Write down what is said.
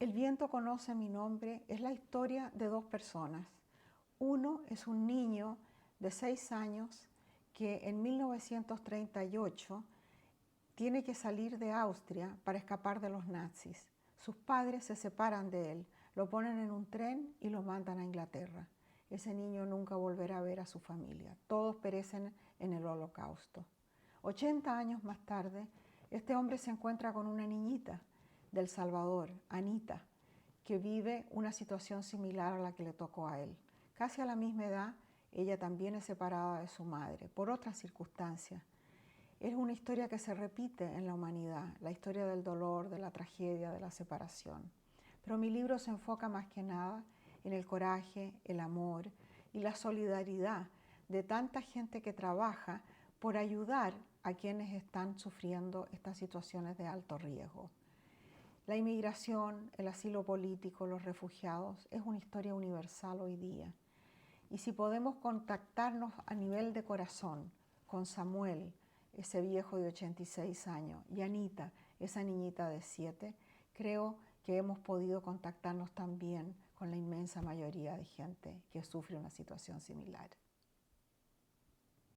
El viento conoce mi nombre es la historia de dos personas. Uno es un niño de seis años que en 1938 tiene que salir de Austria para escapar de los nazis. Sus padres se separan de él, lo ponen en un tren y lo mandan a Inglaterra. Ese niño nunca volverá a ver a su familia. Todos perecen en el holocausto. 80 años más tarde, este hombre se encuentra con una niñita del Salvador, Anita, que vive una situación similar a la que le tocó a él. Casi a la misma edad, ella también es separada de su madre, por otras circunstancias. Es una historia que se repite en la humanidad, la historia del dolor, de la tragedia, de la separación. Pero mi libro se enfoca más que nada en el coraje, el amor y la solidaridad de tanta gente que trabaja por ayudar a quienes están sufriendo estas situaciones de alto riesgo. La inmigración, el asilo político, los refugiados es una historia universal hoy día. Y si podemos contactarnos a nivel de corazón con Samuel, ese viejo de 86 años, y Anita, esa niñita de 7, creo que hemos podido contactarnos también con la inmensa mayoría de gente que sufre una situación similar.